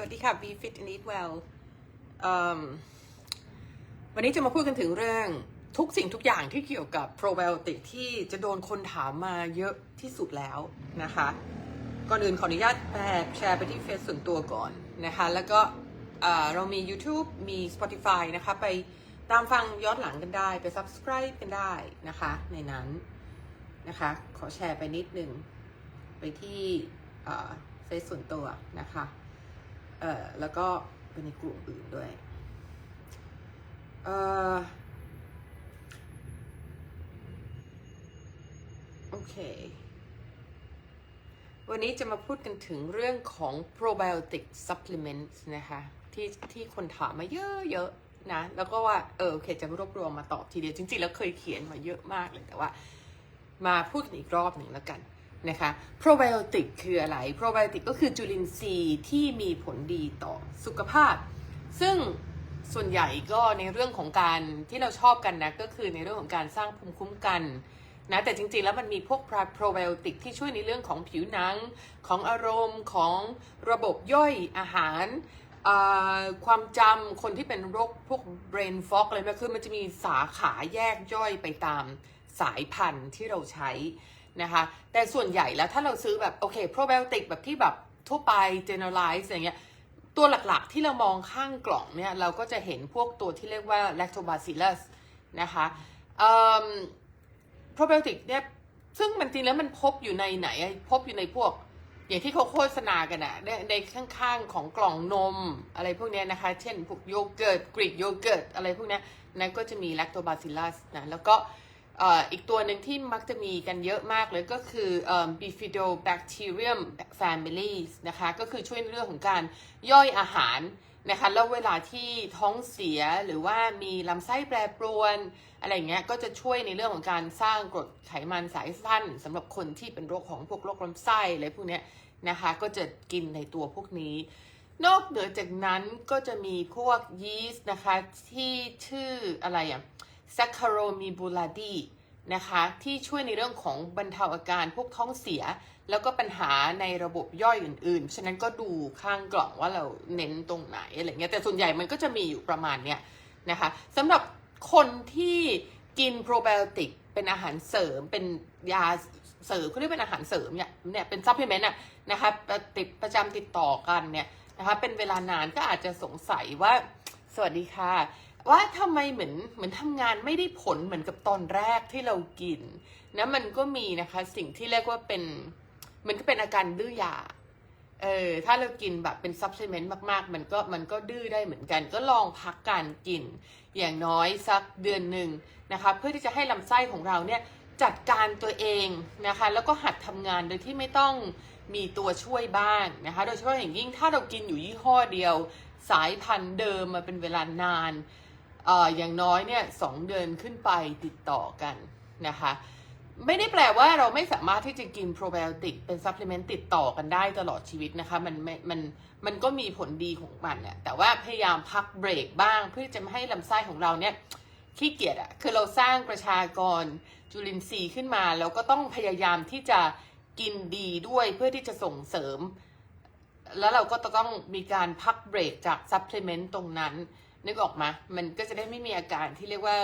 วัสดีค่ะ Be Fit and Eat Well วันนี้จะมาพูดกันถึงเรื่องทุกสิ่งทุกอย่างที่เกี่ยวกับโปรไบโอติกที่จะโดนคนถามมาเยอะที่สุดแล้วนะคะ ก่อนอื่นขออนุญาตแชร์แชร์ไปที่เฟซส่วนตัวก่อนนะคะ แล้วก็เอ่อเรามี YouTube มี Spotify นะคะ ไปตามฟังย้อนหลังกันได้ ไป subscribe กันได้นะคะ ในนั้นนะคะ ขอแชร์ไปนิดนึง ไปที่เฟซส่วนตัวนะคะ เอ่อแล้วก็ไปในกลุ่มอื่นด้วยเอ่อโอเค วันนี้จะมาพูดกันถึงเรื่องของ probiotic supplements นะคะ ที่ที่คนถามมาเยอะๆนะ แล้วก็ว่า เออโอเค จะรวบรวมมาตอบทีเดียว จริงๆ แล้วเคยเขียนมาเยอะมากเลย แต่ว่า มาพูดกันอีกรอบหนึ่งแล้วกัน นะคะ probiotic คืออะไร probiotic ก็คือจุลินทรีย์ที่มีผลดีต่อสุขภาพ ซึ่งส่วนใหญ่ก็ในเรื่องของการที่เราชอบกันนะก็คือในเรื่องของการสร้างภูมิคุ้มกันนะแต่จริงๆ แล้วมันมีพวก probiotic ที่ช่วยในเรื่องของผิวหนัง ของอารมณ์ของระบบย่อยอาหาร ความจำคนที่เป็นโรคพวก brain fog อะไรแบบคือมันจะมีสาขาแยกย่อยไปตามสายพันธุ์ที่เราใช้ นะคะ แต่ส่วนใหญ่แล้วถ้าเราซื้อแบบโอเค probiotic แบบที่แบบทั่วไป generalize อย่างเงี้ย ตัวหลักๆที่เรามองข้างกล่องเนี่ย เราก็จะเห็นพวกตัวที่เรียกว่า lactobacillus นะคะเอิ่ม probiotic เนี่ย ซึ่งมันจริงแล้วมันพบอยู่ในไหน พบอยู่ในพวก อย่างที่เขาโฆษณากันอะในในข้างๆของกล่องนมอะไรพวกเนี้ยนะคะ เช่นพวกโยเกิร์ตกรีกโยเกิร์ตอะไรพวกเนี้ยนั้นก็จะมี lactobacillus นะแล้วก็ อีกตัวหนึ่งที่มักจะมีกันเยอะมากเลยก็คือ bifidobacterium families นะคะ ก็คือช่วยในเรื่องของการย่อยอาหารนะคะ แล้วเวลาที่ท้องเสียหรือว่ามีลำไส้แปรปรวน อะไรเงี้ย ก็จะช่วยในเรื่องของการสร้างกรดไขมันสายสั้นสำหรับคนที่เป็นโรคของพวกโรคลำไส้อะไรพวกเนี้ยนะคะ ก็จะกินในตัวพวกนี้ นอกเหนือจากนั้นก็จะมีพวกยีสต์นะคะที่ชื่ออะไรอะ Saccharomyces นะคะที่ช่วยในเรื่องของบรรเทาอาการพวกท้องเสีย แล้วก็ปัญหาในระบบย่อยอื่นๆ ฉะนั้นก็ดูข้างกล่องว่าเราเน้นตรงไหนอะไรเงี้ยแต่ส่วนใหญ่มันก็จะมีอยู่ประมาณเนี้ยนะคะสำหรับคนที่กินโปรไบโอติกเป็นอาหารเสริมเป็นยาเสริมเขาเรียกเป็นอาหารเสริมเนี่ยเนี่ยเป็นซัพพลีเมนต์อะนะคะติดประจำติดต่อกันเนี่ยนะคะเป็นเวลานานก็อาจจะสงสัยว่าสวัสดีค่ะ ว่าทำไมเหมือนเหมือนทำงานไม่ได้ผลเหมือนกับตอนแรกที่เรากินนะมันก็มีนะคะสิ่งที่เรียกว่าเป็นมันก็เป็นอาการดื้อยาเออถ้าเรากินแบบเป็นซัพพลีเมนต์มากๆ มันก็มันก็ดื้อได้เหมือนกัน ก็ลองพักการกิน อย่างน้อยสักเดือนหนึ่งนะคะเพื่อที่จะให้ลำไส้ของเราเนี่ยจัดการตัวเองนะคะ แล้วก็หัดทำงานโดยที่ไม่ต้องมีตัวช่วยบ้างนะคะ โดยเฉพาะอย่างยิ่งถ้าเรากินอยู่ยี่ห้อเดียว สายพันธุ์เดิมมาเป็นเวลานาน อ่ออย่างน้อยเนี่ยสองเดือนขึ้นไปติดต่อกันนะคะ ไม่ได้แปลว่าเราไม่สามารถที่จะกินโปรไบโอติกเป็นซัพพลีเมนต์ติดต่อกันได้ตลอดชีวิตนะคะ มันม่มันมันก็มีผลดีของมันเนี่ยแต่ว่าพยายามพักเบรกบ้างเพื่อจะไม่ให้ลำไส้ของเราเนี่ยขี้เกียจอะคือเราสร้างประชากรจุลินทรีย์ขึ้นมาแล้วก็ต้องพยายามที่จะกินดีด้วยเพื่อที่จะส่งเสริม แล้วเราก็ต้องมีการพักเบรกจากซัพพลีเมนต์ตรงนั้น นึกออกมามันก็จะได้ไม่มีอาการที่เรียกว่า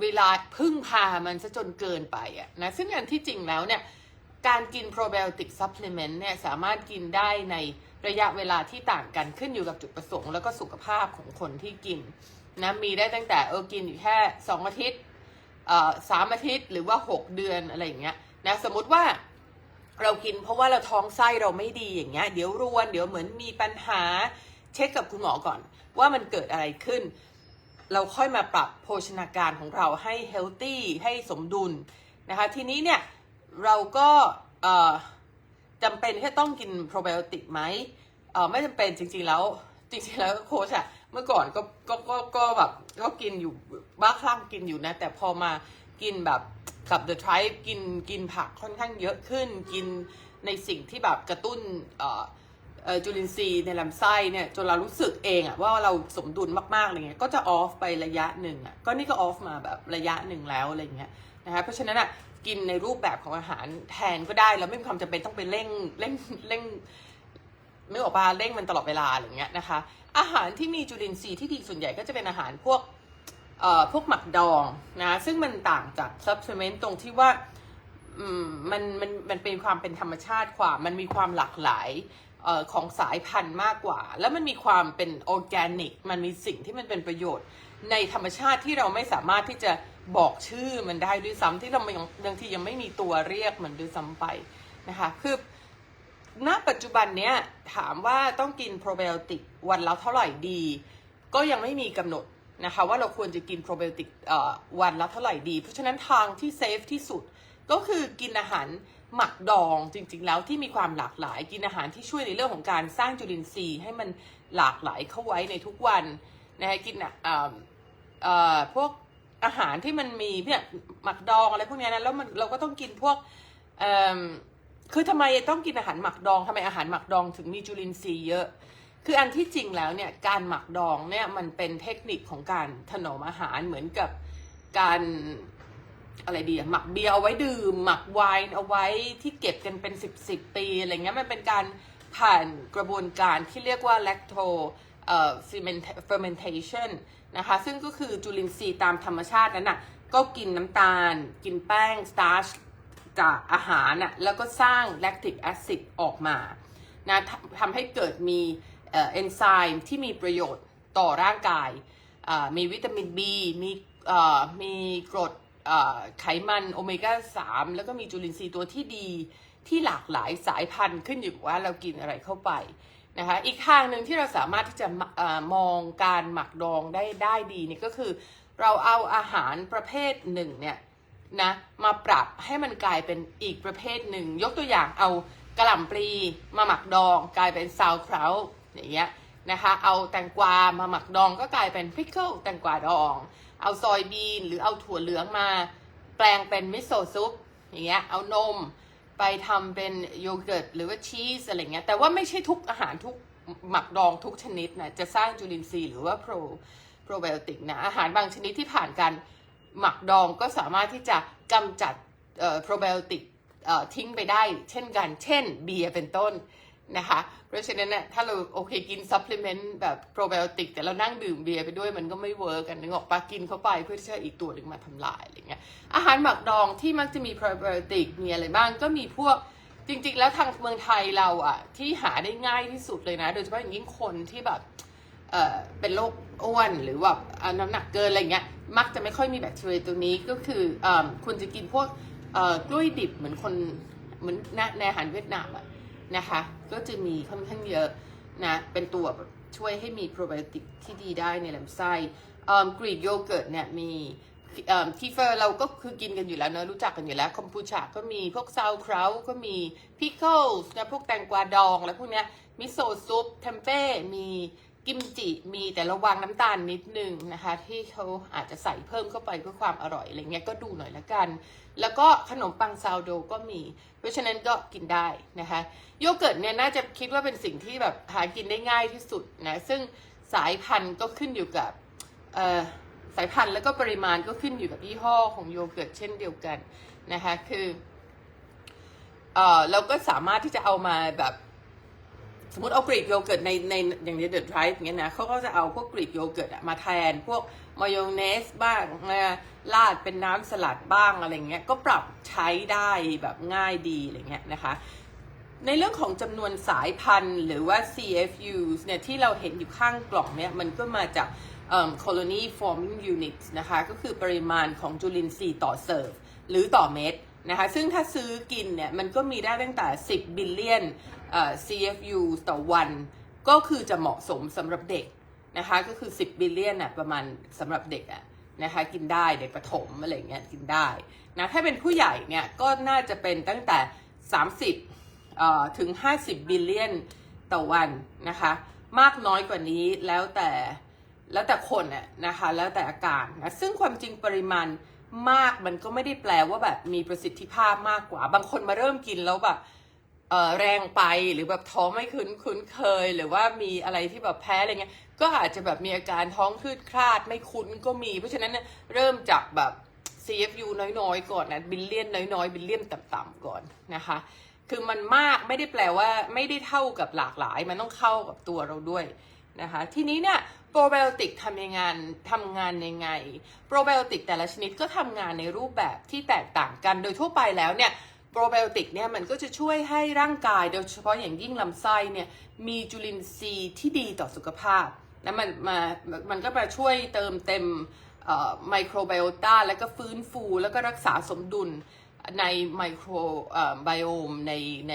เวลาพึ่งพามันซะจนเกินไปอะนะซึ่งอันที่จริงแล้วเนี่ยการกินโปรไบโอติกซัพพลีเมนต์เนี่ยสามารถกินได้ในระยะเวลาที่ต่างกันขึ้นอยู่กับจุดประสงค์แล้วก็สุขภาพของคนที่กินนะมีได้ตั้งแต่เออกินอยู่แค่ 2 อาทิตย์สามอาทิตย์หรือว่า 6 เดือนอะไรอย่างเงี้ยนะสมมติว่าเรากินเพราะว่าเราท้องไส้เราไม่ดีอย่างเงี้ยเดี๋ยวรวนเดี๋ยวเหมือนมีปัญหาเช็คกับคุณหมอก่อน ว่ามันเกิดอะไรขึ้น เราค่อยมาปรับโภชนาการของเราให้เฮลตี้ให้สมดุลนะคะ ทีนี้เนี่ยเราก็จำเป็นที่ต้องกินโปรไบโอติกไหมไม่จำเป็นจริงๆแล้วจริงๆแล้วโค้ชอะเมื่อก่อนก็ก็ก็ก็แบบก็กินอยู่บ้าคลั่งกินอยู่นะ แต่พอมากินแบบกับ The Tribe กินกินผักค่อนข้างเยอะขึ้น กินในสิ่งที่แบบกระตุ้นเอ่อ จุลินทรีย์ในลำไส้เนี่ยจนเรารู้สึกเองอะว่าเราสมดุลมากๆอะไรเงี้ยก็จะออฟไประยะหนึ่งอะก็นี่ก็ออฟมาแบบระยะหนึ่งแล้วอะไรเงี้ยนะคะเพราะฉะนั้นอะกินในรูปแบบของอาหารแทนก็ได้แล้วไม่มีความจำเป็นต้องไปเร่งเร่งเร่งไม่ออกปลาเร่งมันตลอดเวลาอะไรเงี้ยนะคะ อาหารที่มีจุลินทรีย์ที่ดีส่วนใหญ่ก็จะเป็นอาหารพวกเอ่อพวกหมักดองนะซึ่งมันต่างจากซัพพลีเมนต์ตรงที่ว่าอืมมันมันมันเป็นความเป็นธรรมชาติกว่ามันมีความหลากหลาย ออของสายพันธุ์มากกว่า แล้วมันมีความเป็นออร์แกนิก มันมีสิ่งที่มันเป็นประโยชน์ ในธรรมชาติที่เราไม่สามารถที่จะบอกชื่อมันได้ด้วยซ้ำที่เรายังบางทียังไม่มีตัวเรียกมันด้วยซ้ำไปนะคะคือณปัจจุบันเนี้ยถามว่าต้องกินโปรไบโอติกวันละเท่าไหร่ดี ก็ยังไม่มีกำหนดนะคะว่าเราควรจะกินโปรไบโอติกวันละเท่าไหร่ดี เพราะฉะนั้นทางที่เซฟที่สุดก็คือกินอาหาร หมักดองจริง ๆ แล้วที่มีความหลากหลายกินอาหารที่ช่วยในเรื่องของการสร้างจุลินทรีย์ให้มันหลากหลายเข้าไว้ในทุกวันนะคะกินอะเอ่อเอ่อพวกอาหารที่มันมีเนี่ยหมักดองอะไรพวกนี้นะแล้วมันเราก็ต้องกินพวกเอ่อคือทำไมต้องกินอาหารหมักดองทำไมอาหารหมักดองถึงมีจุลินทรีย์เยอะ คืออันที่จริงแล้วเนี่ยการหมักดองเนี่ยมันเป็นเทคนิคของการถนอมอาหารเหมือนกับการ อะไรดีอะหมักเบียร์เอาไว้ดื่ม หมักไวน์เอาไว้ที่เก็บกันเป็นสิบสิบปีอะไรเงี้ยมันเป็นการผ่านกระบวนการที่เรียกว่า lacto เอ่อ fermentation นะคะซึ่งก็คือจุลินทรีย์ตามธรรมชาตินั้นน่ะก็กินน้ำตาล กินแป้ง starch จากอาหารน่ะแล้วก็สร้างแลคติกแอซิดออกมานะทำให้เกิดมีเอนไซม์ที่มีประโยชน์ต่อร่างกาย มีวิตามิน B มีมีกรด ไขมันโอเมก้า 3 แล้วก็มีจุลินทรีย์ตัวที่ดีที่หลากหลายสายพันธุ์ขึ้นอยู่ว่าเรากินอะไรเข้าไปนะคะอีกทางหนึ่งที่เราสามารถที่จะมอมองการหมักดองได้ได้ดีนี่ก็คือ เราเอาอาหารประเภทหนึ่งเนี่ยนะมาปรับให้มันกลายเป็นอีกประเภทหนึ่ง ยกตัวอย่างเอากระหล่ำปลีมาหมักดอง กลายเป็นซาวคราวอย่างเงี้ยนะคะเอาแตงกวามาหมักดองก็กลายเป็นพิ c เกิลแตงกวาดอง เอาซอยบีนหรือเอาถั่วเหลืองมา แปลงเป็นมิโซะซุปอย่างเงี้ยเอานมไปทำเป็นโยเกิร์ตหรือว่าชีสอะไรเงี้ยแต่ว่าไม่ใช่ทุกอาหารทุกหมักดองทุกชนิดนะจะสร้างจุลินทรีย์หรือว่าโปรโปรไบโอติกนะอาหารบางชนิดที่ผ่านการหมักดองก็สามารถที่จะกำจัดโปรไบโอติกทิ้งไปได้ เช่นกัน เช่นเบียร์เป็นต้น นะคะ เพราะฉะนั้นเนี่ยถ้าเราโอเคกินซัพพลีเมนต์แบบโปรไบโอติกแต่เรานั่งดื่มเบียร์ไปด้วยมันก็ไม่เวิร์กกันนึกออกปะกินเข้าไปเพื่อที่จะอีกตัวหนึ่งมาทำลายอะไรเงี้ยอาหารหมักดองที่มักจะมีโปรไบโอติกมีอะไรบ้างก็มีพวกจริง ๆ แล้วทางเมืองไทยเราอะที่หาได้ง่ายที่สุดเลยนะ โดยเฉพาะอย่างยิ่งคนที่แบบเอ่อเป็นโรคอ้วนหรือว่าน้ำหนักเกินอะไรเงี้ยมักจะไม่ค่อยมีแบคทีเรียตัวนี้ก็คืออคุณจะกินพวกกล้วยดิบเหมือนคนเหมือนในในอาหารเวียดนามอะ นะคะ ก็จะมีค่อนข้างเยอะนะ เป็นตัวช่วยให้มีโปรไบโอติกที่ดีได้ในลำไส้กรีกโยเกิร์ตเนี่ยมีทีเฟอร์เราก็คือกินกันอยู่แล้วเนอะรู้จักกันอยู่แล้วคอมพูชาก็มีพวกซาวคราวก็มีพิคเกิลนะพวกแตงกวาดอง และพวกเนี้ยมิโซะซุปเทมเป้มี กิมจิมีแต่ระวังน้ำตาลนิดนึงนะคะ ที่เขาอาจจะใส่เพิ่มเข้าไปเพื่อความอร่อยอะไรเงี้ยก็ดูหน่อยละกัน แล้วก็ขนมปังซาวโดก็มี เพราะฉะนั้นก็กินได้นะคะ โยเกิร์ตเนี่ยน่าจะคิดว่าเป็นสิ่งที่แบบหากินได้ง่ายที่สุดนะซึ่งสายพันธุ์ก็ขึ้นอยู่กับสายพันธุ์แล้วก็ปริมาณก็ขึ้นอยู่กับยี่ห้อของโยเกิร์ตเช่นเดียวกันนะคะคือเออเราก็สามารถที่จะเอามาแบบ สมมติเอากรีกโยเกิร์ตในในอย่างในเดอะไทร์อย่างเงี้ยนะเขาก็จะเอาพวกกรีกโยเกิร์ตมาแทน พวกมายองเนสบ้างนะราดเป็นน้ำสลัดบ้างอะไรเงี้ยก็ปรับใช้ได้แบบง่ายดีอะไรเงี้ยนะคะในเรื่องของจำนวนสายพันธุ์หรือว่า CFUs เนี่ยที่เราเห็นอยู่ข้างกล่องเนี่ยมันก็มาจาก colony forming units นะคะ ก็คือปริมาณของจุลินทรีย์ต่อเซิร์ฟหรือต่อเม็ดนะคะ ซึ่งถ้าซื้อกินเนี่ยมันก็มีได้ตั้งแต่ 10 บิลเลียน CFU ต่อวันก็คือจะเหมาะสมสำหรับเด็กนะคะก็คือ 10 บิลเลียนน่ะประมาณสำหรับเด็กอะนะคะกินได้เด็กประถมอะไรเงี้ยกินได้นะถ้าเป็นผู้ใหญ่เนี่ยก็น่าจะเป็นตั้งแต่ 30เอ่อถึง 50 บิลเลียนต่อวันนะคะมากน้อยกว่านี้แล้วแต่แล้วแต่คนน่ะนะคะแล้วแต่อาการนะซึ่งความจริงปริมาณมากมันก็ไม่ได้แปลว่าแบบมีประสิทธิภาพมากกว่า บางคนมาเริ่มกินแล้วแบบ แรงไปหรือแบบท้องไม่คุ้นคุ้นเคย หรือว่ามีอะไรที่แบบแพ้อะไรเงี้ยก็อาจจะแบบมีอาการท้องคืดคลาดไม่คุ้นก็มี เพราะฉะนั้นเนี่ยเริ่มจากแบบ CFU น้อยๆ ก่อนนะบิลเลียนน้อยๆ บิลเลียนต่ำๆก่อนนะคะ คือมันมากไม่ได้แปลว่าไม่ได้เท่ากับหลากหลาย มันต้องเข้ากับตัวเราด้วยนะคะ ทีนี้เนี่ยโปรไบโอติกทำยังไงทำงานยังไงโปรไบโอติกแต่ละชนิดก็ทำงานในรูปแบบที่แตกต่างกันโดยทั่วไปแล้วเนี่ย โปรไบโอติกเนี่ยมันก็จะช่วยให้ร่างกายโดยเฉพาะอย่างยิ่งลำไส้เนี่ยมีจุลินทรีย์ที่ดีต่อสุขภาพแล้วมันมามันก็มาช่วยเติมเต็มไมโครไบโอตาแล้วก็ฟื้นฟูแล้วก็รักษาสมดุลในไมโครไบโอมในใน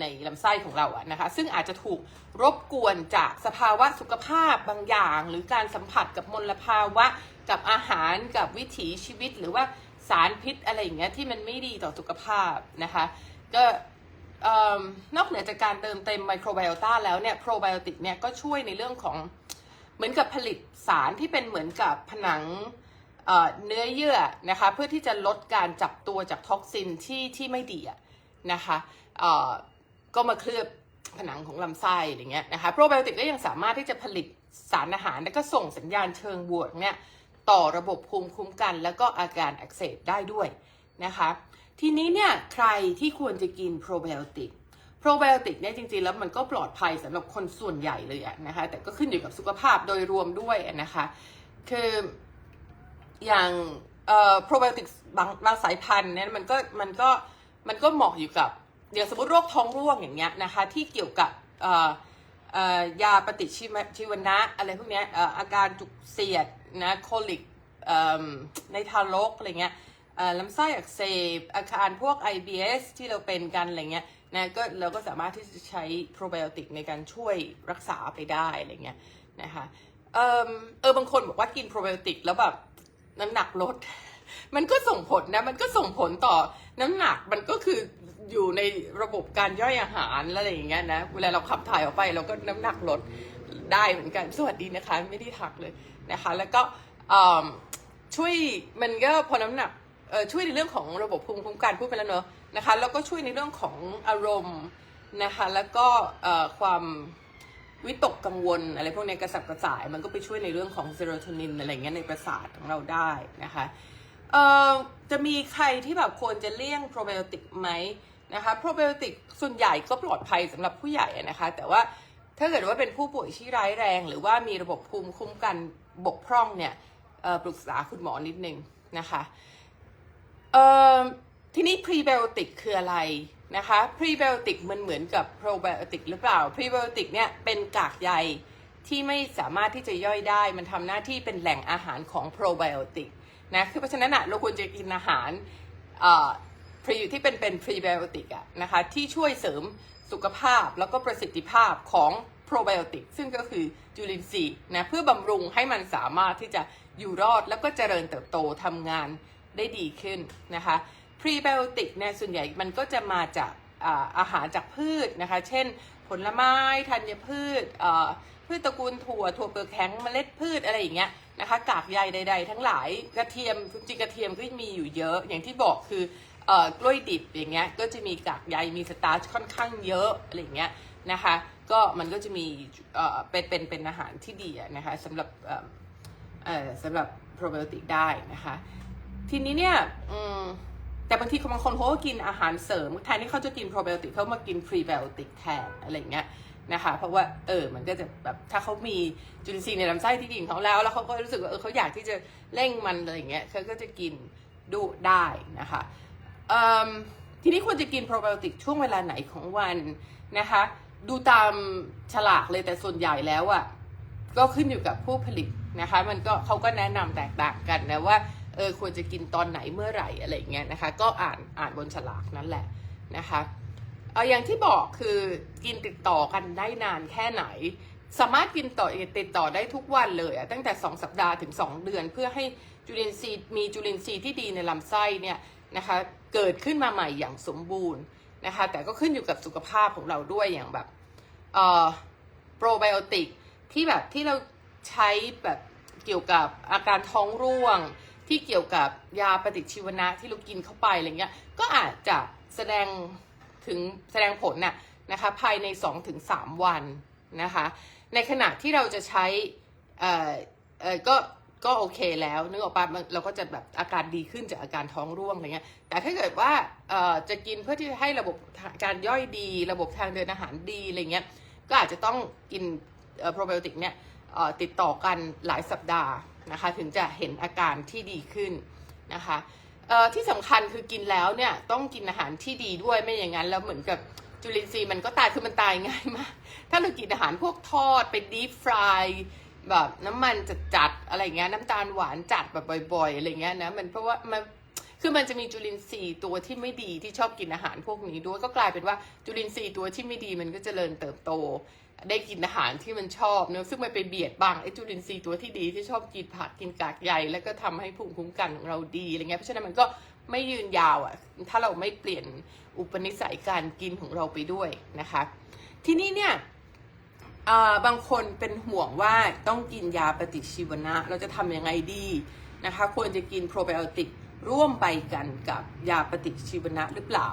ในลำไส้ของเราอะนะคะ ซึ่งอาจจะถูกรบกวนจากสภาวะสุขภาพบางอย่าง หรือการสัมผัสกับมลภาวะกับอาหารกับวิถีชีวิตหรือว่า สารพิษอะไรอย่างเงี้ยที่มันไม่ดีต่อสุขภาพนะคะ ก็นอกเหนือจากการเติมเต็มไมโครไบโอตาแล้วเนี่ยโปรไบโอติกเนี่ยก็ช่วยในเรื่องของเหมือนกับผลิตสารที่เป็นเหมือนกับผนังเนื้อเยื่อนะคะ เพื่อที่จะลดการจับตัวจากท็อกซินที่ที่ไม่ดีนะคะก็มาเคลือบผนังของลำไส้อะไรเงี้ยนะคะโปรไบโอติกก็ยังสามารถที่จะผลิตสารอาหาร แล้วก็ส่งสัญญาณเชิงบวกเนี่ย ต่อระบบภูมิคุ้มกัน แล้วก็อาการอักเสบได้ด้วยนะคะทีนี้เนี่ยใครที่ควรจะกินโปรไบโอติกโปรไบโอติกเนี่ยจริงๆ แล้วมันก็ปลอดภัยสำหรับคนส่วนใหญ่เลยะนะคะแต่ก็ขึ้นอยู่กับสุขภาพโดยรวมด้วยนะคะคืออย่างโปรไบโอติกบางบางสายพันธุ์เนี่ยมันก็มันก็มันก็เหมาะอยู่กับอย่างสมมติโรคท้องร่วงอย่างเงี้ยนะคะที่เกี่ยวกับยาปฏิชีวนะอะไรพวกเนี้ยอาการจุกเสียด นะโคลิกในทารกอะไรเงี้ยลำไส้อักเสบอาการพวก IBS ที่เราเป็นกันอะไรเงี้ยนะก็เราก็สามารถที่จะใช้โปรไบโอติกในการช่วยรักษาไปได้อะไรเงี้ยนะคะเออเออบางคนบอกว่ากินโปรไบโอติกแล้วแบบน้ำหนักลด มันก็ส่งผลนะ มันก็ส่งผลต่อน้ำหนักมันก็คืออยู่ในระบบการย่อยอาหารอะไรอย่างเงี้ยนะเวลาเราขับถ่ายออกไปเราก็น้ำหนักลด ได้เหมือนกัน สวัสดีนะคะ ไม่ได้ทักเลยนะคะ แล้วก็ช่วยมันก็พอน้ำหนักช่วยในเรื่องของระบบภูมิคุ้มกันพูดไปแล้วเนอะนะคะแล้วก็ช่วยในเรื่องของอารมณ์นะคะแล้วก็ความวิตกกังวลอะไรพวกนี้กระสับกระส่าย มันก็ไปช่วยในเรื่องของเซโรโทนินอะไรเงี้ยในประสาทของเราได้นะคะเอ่อจะมีใครที่แบบควรจะเลี่ยงโปรไบโอติกไหมนะคะโปรไบโอติกส่วนใหญ่ก็ปลอดภัยสำหรับผู้ใหญ่นะคะ แต่ว่า ถ้าเกิดว่าเป็นผู้ป่วยที่ร้ายแรง หรือว่ามีระบบภูมิคุ้มกันบกพร่องเนี่ยปรึกษาคุณหมอนิดนึงนะคะทีนี้พรีไบโอติกคืออะไรนะคะพรีไบโอติกมันเหมือนกับโปรไบโอติกหรือเปล่าพรีไบโอติกเนี่ยเป็นกากใยที่ไม่สามารถที่จะย่อยได้ มันทำหน้าที่เป็นแหล่งอาหารของโปรไบโอติกนะคือเพราะฉะนั้นเราควรจะกินอาหารพรีที่เป็นเป็นพรีไบโอติกอะนะคะที่ช่วยเสริมสุขภาพแล้วก็ประสิทธิภาพของ โปรไบโอติกซึ่งก็คือจุลินทรีย์นะเพื่อบำรุงให้มันสามารถที่จะอยู่รอดแล้วก็เจริญเติบโตทำงานได้ดีขึ้นนะคะพรีไบโอติกเนี่ยส่วนใหญ่มันก็จะมาจากอาอาหารจากพืชนะคะ เช่น ผลไม้ธัญพืชพืชตระกูลถั่วถั่วเปลือกแข็งเมล็ดพืชอะไรอย่างเงี้ยนะคะกากใยใด ๆ ทั้งหลายกระเทียมจริงกระเทียมก็มีอยู่เยอะ อย่างที่บอกคือเอ่อกล้วยดิบอย่างเงี้ยก็จะมีกากใยมีสตาร์ชค่อนข้างเยอะอะไรอย่างเงี้ยนะคะ ก็มันก็จะมีเอ่อเป็นเป็นเป็นอาหารที่ดีนะคะสำหรับเอ่อสำหรับโปรไบโอติกได้นะคะ ทีนี้เนี่ยแต่บางทีบางคนเขาก็กินอาหารเสริมแทนที่เขาจะกินโปรไบโอติกเขามากินพรีไบโอติกแทนอะไรเงี้ยนะคะเพราะว่าเออมันก็จะแบบถ้าเขามีจุลินทรีย์ในลำไส้ที่ดีของเขาแล้ว แล้วเขาก็รู้สึกว่าเออเขาอยากที่จะเร่งมันอะไรเงี้ยเขาก็จะกินดูได้นะคะทีนี้ควรจะกินโปรไบโอติกช่วงเวลาไหนของวันนะคะ ดูตามฉลากเลยแต่ส่วนใหญ่แล้วอะ่ะ ก็ขึ้นอยู่กับผู้ผลิตนะคะ มันก็เขาก็แนะนำแตกต่างกันนะว่าเออควรจะกินตอนไหนเมื่อไหร่อะไรอย่างเงี้ยนะคะ ก็อ่านอ่านบนฉลากนั่นแหละนะคะเอออย่างที่บอกคือกินติดต่อกันได้นานแค่ไหน สามารถกินต่อติดต่อได้ทุกวันเลยอะตั้งแต่ 2 สัปดาห์ถึง 2 เดือน เพื่อให้จุลินทรีย์มีจุลินทรีย์ที่ดีในลำไส้เนี่ยนะคะเกิดขึ้นมาใหม่อย่างสมบูรณ์ นะคะ แต่ก็ขึ้นอยู่กับสุขภาพของเราด้วยอย่างแบบเอ่อโปรไบโอติกที่แบบที่เราใช้แบบเกี่ยวกับอาการท้องร่วง ที่เกี่ยวกับยาปฏิชีวนะที่เรากินเข้าไปอะไรเงี้ยก็อาจจะแสดงถึงแสดงผลน่ะนะคะภายใน 2-3 วันนะคะในขณะที่เราจะใช้เอ่อเอ่อก็ ก็โอเคแล้วนึกออกปะเราก็จะแบบอาการดีขึ้นจากอาการท้องร่วงอะไรเงี้ย แต่ถ้าเกิดว่าจะกินเพื่อที่จะให้ระบบการย่อยดี ระบบทางเดินอาหารดีอะไรเงี้ย ก็อาจจะต้องกินโปรไบโอติกเนี่ยติดต่อกันหลายสัปดาห์นะคะ ถึงจะเห็นอาการที่ดีขึ้นนะคะที่สำคัญคือกินแล้วเนี่ยต้องกินอาหารที่ดีด้วยไม่อย่างนั้นแล้วเหมือนกับจุลินทรีย์มันก็ตายคือมันตายง่ายมาก ถ้าเรากินอาหารพวกทอดเป็นดีฟราย แบบน้ำมันจัดๆอะไรเงี้ยน้ำตาลหวานจัดแบบบ่อยๆอะไรเงี้ยนะมันเพราะว่ามันคือมันจะมีจุลินทรีย์ตัวที่ไม่ดีที่ชอบกินอาหารพวกนี้ด้วยก็กลายเป็นว่าจุลินทรีย์ตัวที่ไม่ดีมันก็เจริญเติบโต ได้กินอาหารที่มันชอบเนอะซึ่งมันไปเบียดบังไอ้จุลินทรีย์ตัวที่ดีที่ชอบกินผักกินกากใยแล้วก็ทำให้ภูมิคุ้มกันของเราดีอะไรเงี้ยเพราะฉะนั้นมันก็ไม่ยืนยาวอะถ้าเราไม่เปลี่ยนอุปนิสัยการกินของเราไปด้วยนะคะ ทีนี้เนี่ย บางคนเป็นห่วงว่าต้องกินยาปฏิชีวนะ เราจะทำยังไงดีนะคะ ควรจะกินโปรไบโอติกร่วมไปกันกับยาปฏิชีวนะหรือเปล่า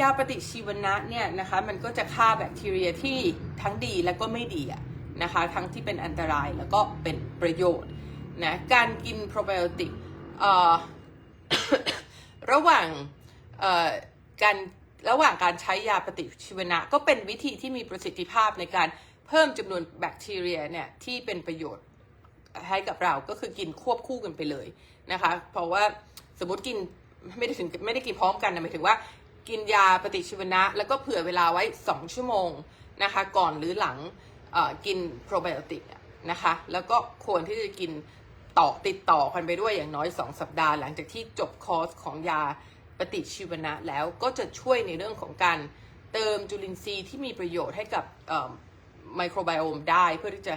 ยาปฏิชีวนะเนี่ยนะคะมันก็จะฆ่าแบคทีเรียที่ทั้งดีและก็ไม่ดีนะคะ ทั้งที่เป็นอันตรายแล้วก็เป็นประโยชน์นะการกินโปรไบโอติกระหว่างการระหว่างการใช้ยาปฏิชีวนะ ก็เป็นวิธีที่มีประสิทธิภาพในการ เพิ่มจำนวนแบคทีเรียเนี่ยที่เป็นประโยชน์ให้กับเราก็คือกินควบคู่กันไปเลยนะคะ เพราะว่าสมมติกินไม่ได้ถึงไม่ได้กินพร้อมกันนะหมายถึงว่ากินยาปฏิชีวนะ แล้วก็เผื่อเวลาไว้ 2 ชั่วโมงนะคะ ก่อนหรือหลังกินโปรไบโอติกนะคะ แล้วก็ควรที่จะกินต่อติดต่อกันไปด้วยอย่างน้อย 2 สัปดาห์หลังจากที่จบคอร์สของยาปฏิชีวนะแล้วก็จะช่วยในเรื่องของการเติมจุลินทรีย์ที่มีประโยชน์ให้กับ ไมโครไบโอมได้เพื่อที่จะ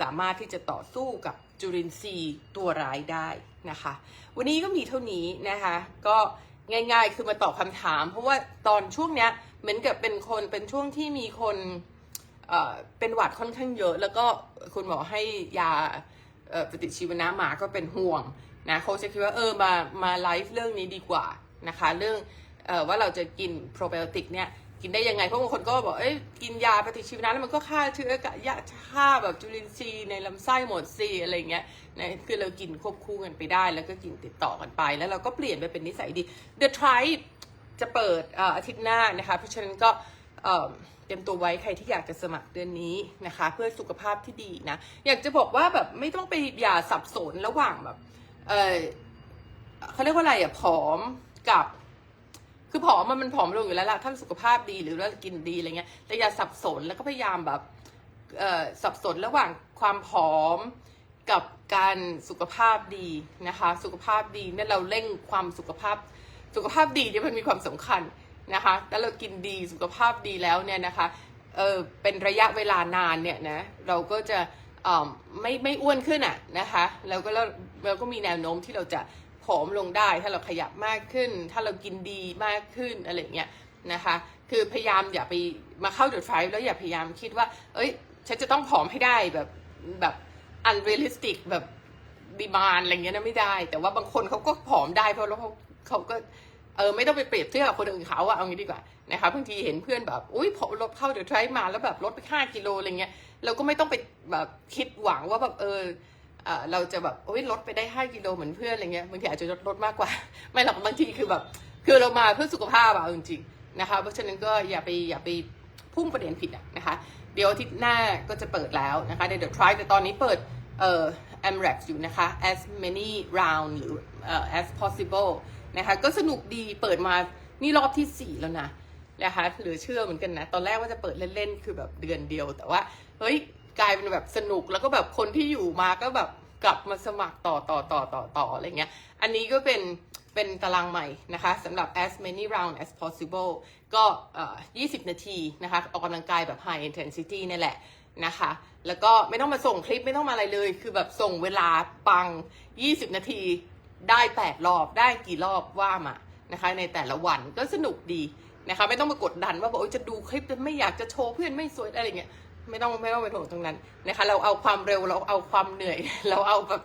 สามารถที่จะต่อสู้กับจุลินทรีย์ตัวร้ายได้นะคะ วันนี้ก็มีเท่านี้นะคะ ก็ง่ายๆ คือมาตอบคำถาม เพราะว่าตอนช่วงเนี้ยเหมือนกับเป็นคนเป็นช่วงที่มีคนเอ่อเป็นหวัดค่อนข้างเยอะ แล้วก็คุณหมอให้ยาปฏิชีวนะหมาก็เป็นห่วงนะเขาจะคิดว่าเออมามาไลฟ์เรื่องนี้ดีกว่านะคะ เรื่องออว่าเราจะกินโปรไบโอติกเนี่ย กินได้ยังไงเพราะบางคนก็บอกเอ้ยกินยาปฏิชีวนะแล้วมันก็ฆ่าเชื้อกะยาฆ่าแบบจุลินทรีย์ในลำไส้หมดสิอะไรเงี้ยนะคือเรากินควบคู่กันไปได้ แล้วก็กินติดต่อกันไป แล้วเราก็เปลี่ยนไปเป็นนิสัยดี The Tribe จะเปิดอาทิตย์หน้านะคะเพราะฉะนั้นก็เอ่อเตรียมตัวไว้ใครที่อยากจะสมัครเดือนนี้นะคะ เพื่อสุขภาพที่ดีนะ อยากจะบอกว่าแบบไม่ต้องไปอย่าสับสนระหว่างแบบเออเขาเรียกว่าอะไรอะผอมกับ คือผอมมันมันผอมลงอยู่แล้วล่ะถ้าสุขภาพดีหรือว่ากินดีอะไรเงี้ย แต่อย่าสับสนแล้วก็พยายามแบบเอ่อสับสนระหว่างความผอมกับการสุขภาพดีนะคะ สุขภาพดีเนี่ยเราเร่งความสุขภาพสุขภาพดีเนี่ยมันมีความสำคัญนะคะแล้วเรากินดีสุขภาพดีแล้วเนี่ยนะคะเออเป็นระยะเวลานานเนี่ยนะเราก็จะอ่อไม่ไม่อ้วนขึ้นอะนะคะแล้วก็เราก็มีแนวโน้มที่เราจะ ผอมลงได้ ถ้าเราขยับมากขึ้น ถ้าเรากินดีมากขึ้นอะไรเงี้ยนะคะ คือพยายามอย่าไปมาเข้าเดอะไฟแล้วอย่าพยายามคิดว่า เอ้ย ฉันจะต้องผอมให้ได้แบบแบบ unrealistic แบบดีมานอะไรเงี้ยนะไม่ได้ แต่ว่าบางคนเขาก็ผอมได้เพราะแล้วเขาเขาก็เออไม่ต้องไปเปรียบเทียบกับคนอื่นเขาอะเอางี้ดีกว่านะคะบางทีเห็นเพื่อนแบบอุ้ยผอมลดเข้าเดอะไฟมาแล้วแบบลดไปห้ากิโลอะไรเงี้ยเราก็ไม่ต้องไปแบบคิดหวังว่าแบบเออ เราจะแบบโอ้ยลดไปได้ 5 กิโลเหมือนเพื่อนอะไรเงี้ยบางทีอาจจะลดลดมากกว่า ไม่หรอกบางทีคือแบบ คือเรามาเพื่อสุขภาพอะจริงๆนะคะ เพราะฉะนั้นก็อย่าไปอย่าไปพุ่งประเด็นผิดอะนะคะ เดี๋ยวอาทิตย์หน้าก็จะเปิดแล้วนะคะใน The Try แต่ตอนนี้เปิดเอ่อ AMREX อยู่นะคะ as many round หรือเอ่อ as possible นะคะก็สนุกดีเปิดมานี่รอบที่ 4 แล้วนะนะคะเหลือเชื่อเหมือนกันนะ ตอนแรกว่าจะเปิดเล่นๆ คือแบบเดือนเดียว แต่ว่า เฮ้ย แบบสนุกแล้วก็แบบคนที่อยู่มาก็แบบกลับมาสมัครต่อต่อต่อต่อต่ออะไรเงี้ย อันนี้ก็เป็นเป็นตารางใหม่นะคะสำหรับ as many round as possible ก็ 20 นาทีนะคะ ออกกำลังกายแบบ high intensity นี่แหละนะคะ แล้วก็ไม่ต้องมาส่งคลิปไม่ต้องมาอะไรเลย คือแบบส่งเวลาปัง 20 นาทีได้ 8 รอบได้กี่รอบว่ามานะคะ ในแต่ละวันก็สนุกดีนะคะ ไม่ต้องมากดดันว่าบอกจะดูคลิปแต่ไม่อยากจะโชว์เพื่อนไม่สวยอะไรเงี้ย ไม่ต้องไม่ต้องไปโถงตรงนั้นนะคะ เราเอาความเร็วเราเอาความเหนื่อย เราเอาแบบ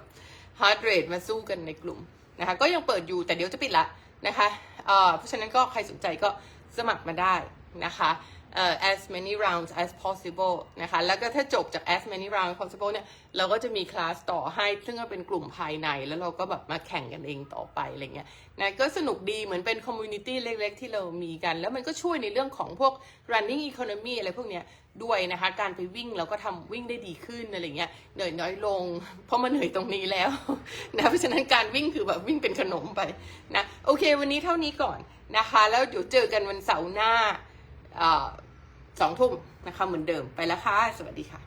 ฮาร์ดเรทมาสู้กันในกลุ่มนะคะ ก็ยังเปิดอยู่แต่เดี๋ยวจะปิดละนะคะเพราะฉะนั้นก็ใครสนใจก็สมัครมาได้นะคะ เอ่อ as many rounds as possible นะคะ แล้วก็ถ้าจบจาก as many rounds as possible เนี่ย เราก็จะมีคลาสต่อให้ ซึ่งก็เป็นกลุ่มภายใน แล้วเราก็แบบมาแข่งกันเองต่อไปอะไรเงี้ย นะก็สนุกดีเหมือนเป็นคอมมูนิตี้เล็กๆ ที่เรามีกัน แล้วมันก็ช่วยในเรื่องของพวก running economy อะไรพวกเนี้ยด้วยนะคะ การไปวิ่งเราก็ทำวิ่งได้ดีขึ้นอะไรเงี้ย เหนื่อยน้อยลง เพราะมันเหนื่อยตรงนี้แล้วนะ เพราะฉะนั้นการวิ่งคือแบบวิ่งเป็นขนมไปนะ โอเค วันนี้เท่านี้ก่อนนะคะ แล้วเดี๋ยวเจอกันวันเสาร์หน้า สองทุ่มนะคะเหมือนเดิมไปแล้วค่ะ สวัสดีค่ะ